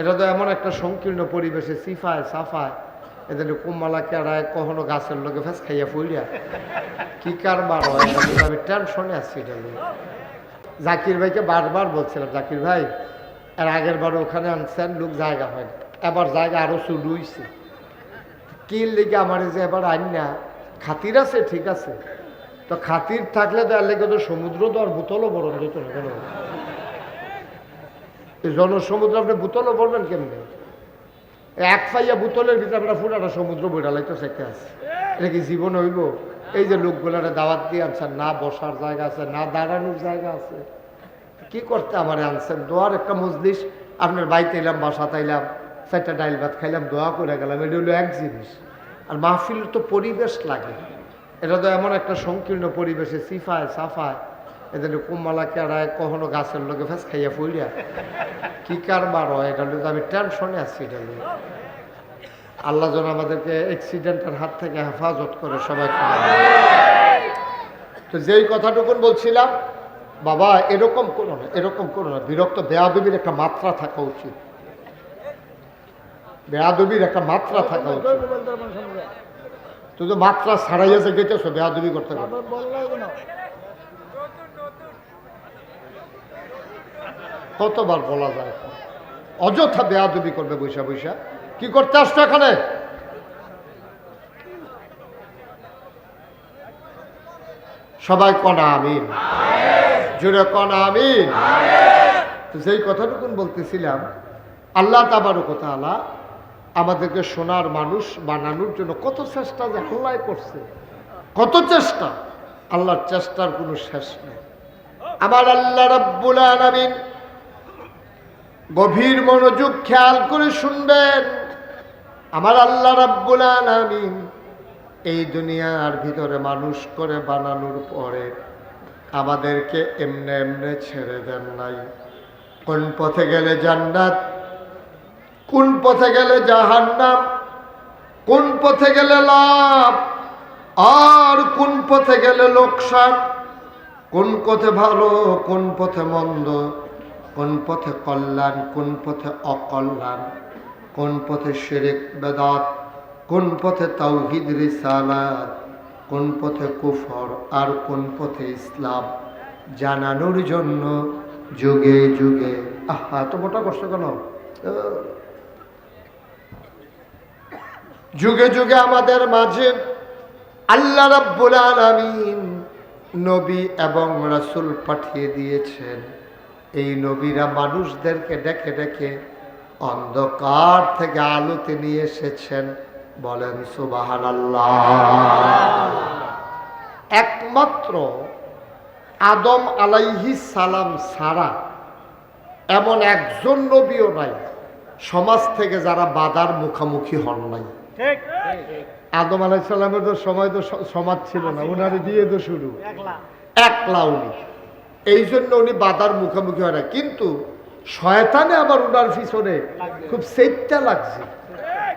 এটা তো এমন একটা সংকীর্ণ পরিবেশে সিফায়, সাফায়। এদের কুম্মালা কেড়ায় কখনো গাছের লোকে ফেস খাইয়া ফুইয়া কি কারবার হয়? আমি টেনশনে আছি, এটা জাকির ভাইকে বারবার বলছিলাম, জাকির ভাই, এর আগের বার ওখানে আনছেন, লোক জায়গা হয় এবার জায়গা আরও শুরু হয়েছে কি লিগে আমার যে এবার আইন? না খাতির আছে, ঠিক আছে। তো খাতির থাকলে তো এর লেগে তো সমুদ্র তো আর বোতলও বড় যেত না কেন? জনসমুদ্র আপনি বোতলও বলবেন কেমনি? এক ফাইয়া বোতলের ভিতরে আমরা ফুটাটা সমুদ্র বইটা লাগতো সেটা আছে। এটা কি জীবন হইব? এই যে লোকগুলারে দাওয়াত দিয়ে আনছেন, না বসার জায়গা আছে, না দাঁড়ানোর জায়গা আছে। কি করতে আমার আনছেন? দোয়ার একটা মজলিস, আপনার বাড়িতে এলাম, বাসাতে এলাম, চারটা ডাইল ভাত খাইলাম, দোয়া করে গেলাম, এটা হলো এক জিনিস। আর মাহফিল তো পরিবেশ লাগে। এটা তো এমন একটা সংকীর্ণ পরিবেশে সিফায়, সাফায় এদের কুম্মালা কেড়ায় কখনো গাছের লোকে ফেস খাইয়া ফুইয়া কি কারবার হয় আমি টেনশনে আছি এটা আল্লাহ যেন আমাদেরকে অ্যাক্সিডেন্টের হাত থেকে হেফাজত করে সবাই তো যেই বলছিলাম, বাবা, এরকম করো না, এরকম করো না। বিরক্ত, বেয়াদবির একটা মাত্রা থাকা উচিত। বেয়াদবির একটা মাত্রা থাকা উচিত। তুই তো মাত্রা ছাড়াইয়া যে গেতেছো বেয়াদবি করতে পারো। কতবার বলা যায়? অযথা বেয়াদবি করবে বৈশা বৈশা। কি করতে আসছো এখানে? সবাই কনা আমিন। জুড়ে কনা আমিন। তো সেই কথাটুকুন বলতেছিলাম, আল্লাহ তাবার কথা আল্লাহ আমাদেরকে সোনার মানুষ বানানোর জন্য কত চেষ্টা যে আল্লাহ করছে। কত চেষ্টা? আল্লাহর চেষ্টার কোনো শেষ নেই। আমার আল্লাহ রাব্বুল আলামিন গভীর মনোযোগ খেয়াল করে শুনবেন, আমার আল্লাহ রাব্বুল আলামিন এই দুনিয়ার ভিতরে মানুষ করে বানানোর পরে আমাদেরকে এমনে এমনে ছেড়ে দেন নাই। কোন পথে গেলে জান্নাত, কোন পথে গেলে জাহান্নাম, কোন পথে গেলে লাভ, আর কোন পথে গেলে লোকসান, কোন পথে ভালো, কোন পথে মন্দ কোন পথে কল্যাণ, কোন পথে অকল্যাণ, কোন পথে শেরেক, বেদাত, কোন পথে তাওহিদ, রিসালাত, কোন পথে কুফর আর কোন পথে ইসলাম জানানোর জন্য যুগে যুগে। আহা, এত মোটা কষ্ট কেন? যুগে যুগে আমাদের মাঝে আল্লাহ রাব্বুল আলামিন নবী এবং রাসূল পাঠিয়ে দিয়েছেন। এই নবীরা মানুষদেরকে ডেকে ডেকে অন্ধকার থেকে আলোতে নিয়ে এসেছেন। বলেন সুবহানাল্লাহ। একমাত্র আদম আলাইহি সালাম ছাড়া এমন একজন নবীও নাই সমাজ থেকে যারা বাধার মুখামুখি হন নাই। আদম আলাইসাল্লামের তো সময় তো সমাজ ছিল না উনারে দিয়ে তো শুরু। একলা উনি। এই জন্য উনি বাধার মুখোমুখি হয় না। কিন্তু শয়তানে আবার উনার পিছনে খুব সেটটা লাগছে।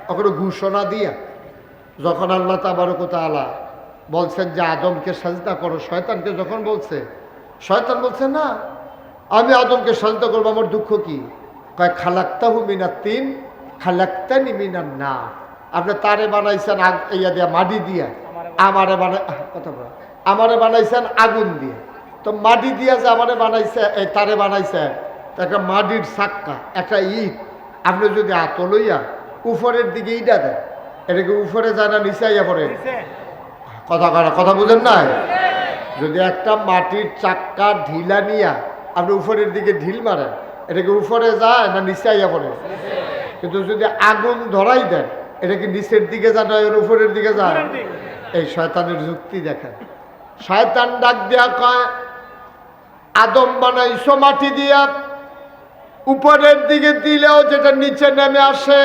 ওখানে ঘোষণা দিয়া যখন আল্লাহ তাবারক আলা বলছেন যে আদমকে সাজদা করো, শয়তানকে যখন বলছে, শয়তান বলছে, না, আমি আদমকে সাজদা করব, আমার দুঃখ কি? কয়, খালাক্তাহু মিনার তিন, খালাক্তানি মিনার না আপনি তারে বানাইছেন ইয়া দিয়া, মাটি দিয়া, আমারে বানাই কথা বলা। আমারে বানাইছেন আগুন দিয়ে। তো মাটি দিয়া যে আমারে বানাইছে এই তারে বানাইছে একটা মাটির সাক্কা একটা ইট। আপনি যদি আত লইয়া উপরের দিকে ইটা দেন এটাকে উপরে যায় না নিচে আইয়া পড়ে? কথা করা কথা বুঝেন না যদি একটা মাটির চাক্কা ঢিলা নিয়া আপনি উপরের দিকে ঢিল মারেন এটাকে উপরে যায় না নিচে আইয়া পড়ে? কিন্তু যদি আগুন ধরাই দেন এটা কি নিচের দিকে যায় না এর উপরের দিকে যায়? এই শয়তানের যুক্তি দেখেন। শয়তান ডাক দিয়া কয় আদম বানাইছো মাটি দিয়া। উপরের দিকে দিলেও যেটা নিচে নেমে আসে।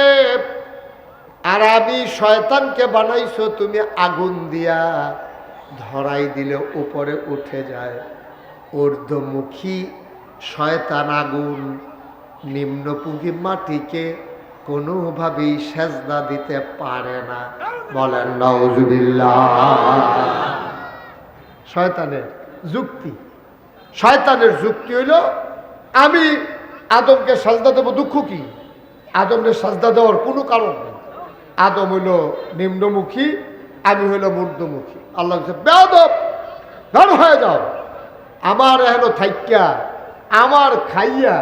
আর আমি শয়তানকে বানাইছো, তুমি আগুন দিয়া। ধরাই দিলে উপরে উঠে যায়। ঊর্ধ্বমুখী শয়তান আগুন। নিম্নপুঙ্খী মাটিকে কোনোভাবেই সেজদা দিতে পারে না। বলেন নওজুবিল্লাহ শয়তানের যুক্তি। শয়তানের যুক্তি হইল, আমি আদমকে সাজদা দেবো, দুঃখ কি? আদমের সাজদা দেওয়ার কোনো কারণ নেই। আদম হইল নিম্নমুখী, আমি হইল মূর্ধমুখী আল্লাহ বেদব বের হয়ে যাও। আমার এহেন থাইক্যা আমার খাইয়া,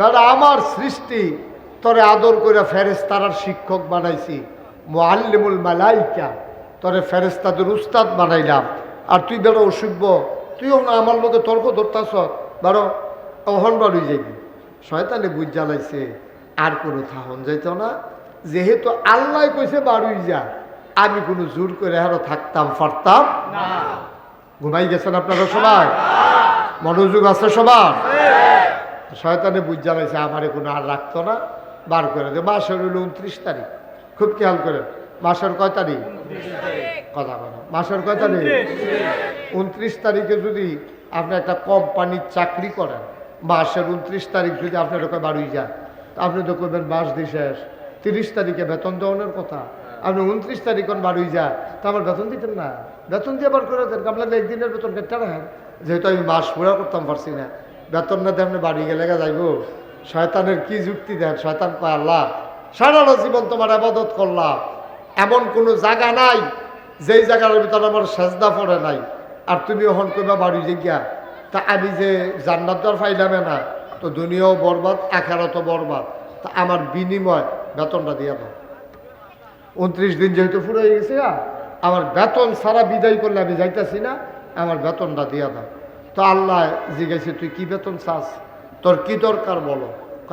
দাদা, আমার সৃষ্টি, তরে আদর করে ফেরেস্তারার শিক্ষক বানাইছি। মোয়াল্লিমুল মালাইকা, তরে ফেরেস্তাদের উস্তাদ বানাইলাম। আর তুই বেরো অসুভ্য তুইও না আমার লোকে তর্ক ধরতাস বারো অহন বাড়ি যাবি শয়তানে বুঝ জ্বালাইছে, আর কোনো থাহন যাইত না। যেহেতু আল্লাহ কইছে বাড়ুই যা, আমি কোনো জোর করে আরও থাকতাম পারতাম ঘুমাই গেছেন আপনারা সবাই? মনোযোগ আছে সবার? শয়তানে বুঝ জ্বালাইছে, আমারে কোনো আর রাখতো না। বার করে দে। মাসের হইল উনত্রিশ তারিখ। খুব খেয়াল করে মাসের কয় তারিখ? কথা কথা মাসের কথা নেই। উনত্রিশ তারিখে যদি আপনি একটা কোম্পানির চাকরি করেন মাসের উনত্রিশ তারিখ যদি আপনার ওকে বাড়ি যান আপনি তো করবেন মাস দিয়ে শেষ। তিরিশ তারিখে বেতন দেওয়ানোর কথা। আপনি উনত্রিশ তারিখ বাড়ি যান তা আমার বেতন দিতেন না। বেতন দিয়ে আবার করে দেন। আপনার একদিনের বেতন কেটে রাখেন। যেহেতু আমি মাস পুরা করতাম, পারছি না। বেতন না দিয়ে আপনি বাড়ি গেলে যাইব। শয়তানের কি যুক্তি দেন? শয়তান কয়, আল্লাহ সারাটা জীবন তোমার আবাদত করলাম। এমন কোনো জায়গা নাই যেই জায়গার ভিতরে আমার সেজদা পড়ে নাই, আর তুমি ওখান কইবা বাড়ি গিয়া তা আমি যে জান্নাত দর ফাইলামে না, তো দুনিয়াও বরবাদ, আখারতও বরবাদ, তা আমার বিনিময় বেতনটা দিয়ে দাও। উনত্রিশ দিন যেহেতু ফুরে গেছে আমার বেতন সারা বিদায় করলে আমি যাইতাছি না, আমার বেতনটা দিয়া দাও। তো আল্লাহ জিজ্ঞাসা, তুই কি বেতন চাস? তোর কি দরকার বলো?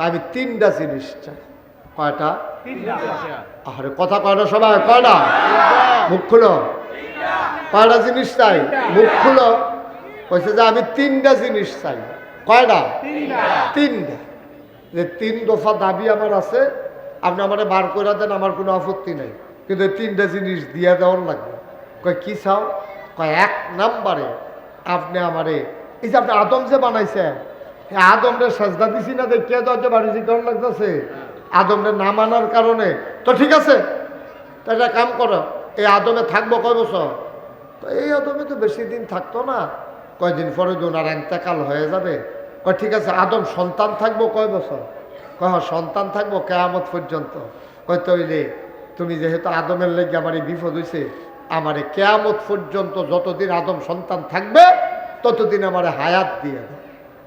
আমি তিনটা জিনিস চাই। কয়টা? আরে কথা কয় না সবাই, কয় মুখ খুলো। কয়টা জিনিস চাই? মুখ খুলো। কইছে যে আমি তিনটা জিনিস চাই। কয়টা? তিনটা। যে তিন দফা দাবি আমার আছে, আপনি আমারে বার করে দেন, আমার কোনো আপত্তি নাই। কিন্তু তিনটা জিনিস দিয়ে দেওয়ার লাগবে। কয়, কি চাও? কয়, এক নাম্বারে আপনি আমারে, এই যে আপনি আদম যে বানাইছেন আদমরে সাজদা দিছি না দেখিয়া যে বাড়ি কেমন লাগতেছে? আদমরে না মানার কারণে। তো ঠিক আছে? একটা কাম করো এই আদমে থাকব কয় বছর? তো এই আদমে তো বেশি দিন থাকতো না। কয়দিন পরে দোনার এন্তেকাল হয়ে যাবে কয় ঠিক আছে আদম সন্তান থাকব কয় বছর? কয় হ্যাঁ, সন্তান থাকব কেয়ামত পর্যন্ত। কয় তৈলে তুমি যেহেতু আদমের লেগে আমার এই বিপদ হয়েছে আমার এই কেয়ামত পর্যন্ত যতদিন আদম সন্তান থাকবে ততদিন আমার হায়াত দিয়ে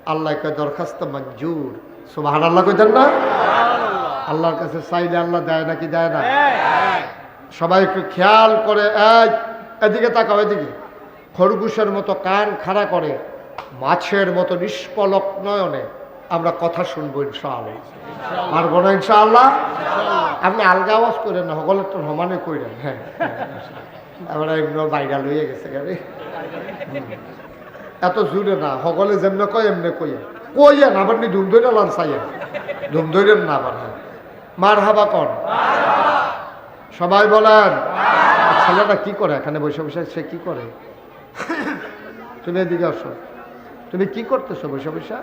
আল্লাহ কয় দরখাস্ত মঞ্জুর। সুবাহ আল্লাহ কইতেন না? আল্লাহর কাছে চাইলে আল্লাহ দেয় নাকি দেয় না? সবাই একটু খেয়াল করে এই এদিকে তাকাও এদিকে। খরগোশের মতো কান খাড়া করে মাছের মতো নিষ্পলক নয়নে আমরা কথা শুনব ইনশাআল্লাহ। পারব না ইনশাআল্লাহ? আপনি আলগা আওয়াজ করেন না সকলের তো সমানে কইরেন। হ্যাঁ আমরা এমনি বাইরা লইয়ে গেছে গাড়ি এত জুড়ে না সকলে যেমনে কয় এমনি কইয়া। কইয়া না আবার নি ধুম ধরে লাল চাইয়া ধুম ধরেন না আবার হ্যাঁ। মার হাবা কর সবাই বলেন ছেলেটা কি করে? এখানে বসে বসে সে কি করে? তুমি এদিকে আসো। তুমি কি করতেছো বসে বসে?